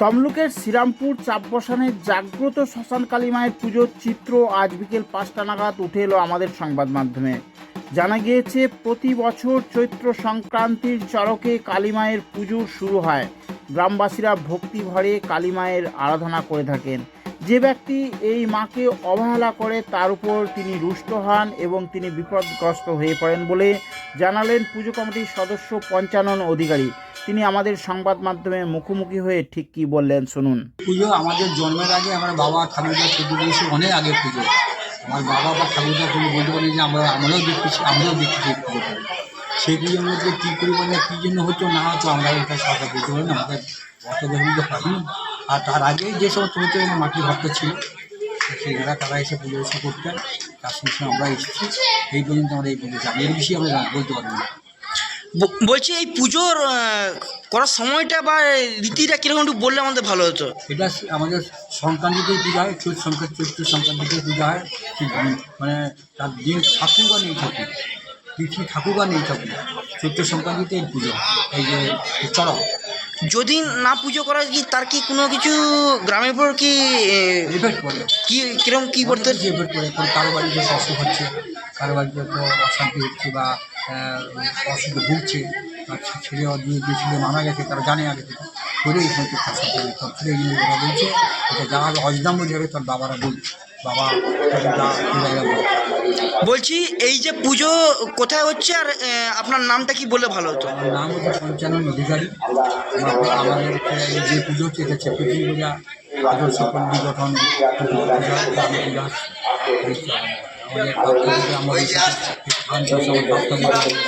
তমলুকের শ্রীরামপুর চাপবসানের জাগ্রত শ্মশান কালী মায়ের পুজোর চিত্র আজ বিকেল পাঁচটা নাগাদ উঠে এলো আমাদের সংবাদ মাধ্যমে। জানা গিয়েছে, প্রতি বছর চৈত্র সংক্রান্তির চরকে কালী মায়ের পুজো শুরু হয়। গ্রামবাসীরা ভক্তি ভরে কালী মায়ের আরাধনা করে থাকেন। যে ব্যক্তি এই মাকে অবহেলা করে, তার উপর তিনি রুষ্ট হন এবং তিনি বিপদগ্রস্ত হয়ে পড়েন বলে জানালেন পুজো কমিটির সদস্য পঞ্চানন অধিকারী। তিনি আমাদের সংবাদ মাধ্যমে মুখোমুখি হয়ে ঠিক কী বললেন শুনুন। পুজো আমাদের জন্মের আগে আমার বাবা ঠাকুরদা পুজো অনেক আগে পুজো। আমার বাবা বা ঠাকুরদা তুমি বলতে পারি যে আমরা, আমরাও দেখতেছি আমরাও দেখতেছি পুজোটা। সেই পুজোর মধ্যে কী করি মানে কী জন্য হতো না হতো আমরা এটা সরকার বলতে পারি না আমাদের অত হয়নি। আর তার আগে যে সমস্ত হতো মাটি ভক্ত ছিল সেখানে তারা এসে পুজো এসে করতেন তার সঙ্গে সঙ্গে আমরা এসেছি। এই পর্যন্ত আমরা এই পুজো এর বেশি আমরা বলতে পারব না। বলছি এই পুজোর করার সময়টা বা রীতিটা কীরকম একটু বললে আমাদের ভালো হতো? এটা আমাদের সংক্রান্তিতেই পূজা হয় চৈত সংক্রান্তি চৈত্র সংক্রান্তিতেই পূজা হয়। ঠিক মানে তার দিন থাকুক বা নেই থাকুক তিথি থাকুক বা নেই থাকুক চৈত্র সংক্রান্তিতে এই পুজো এই যে চড়ক যদি না পুজো করা কি তার কি কোনো কিছু গ্রামের উপর কি আহ, এফেক্ট পড়ে। কি কীরকম কি করতে কিছু এফেক্ট পড়ে কারও বাড়িতে অসুখ হচ্ছে কারও বাড়িতে তো অশান্তি হচ্ছে বা অসুখে ভুগছে ছেলে দুই দুই ছেলে মারা গেছে তারা জানে আগে থেকে। করে এই সমস্ত জিনিস ওরা বলছে এটা যা হবে অজদাম বোঝা তার বাবারা বলছে। বাবা বলছে। এই যে পুজো কোথায় হচ্ছে আর আপনার নামটা কি বললে ভালো হতো? আমার নাম হচ্ছে পঞ্চানন অধিকারী। আমাদের এই যে পুজো হচ্ছে এটা পৃথিবী পূজা। আদর্শ পল্লী গঠন পূজা গ্রাম পূজা আমাদের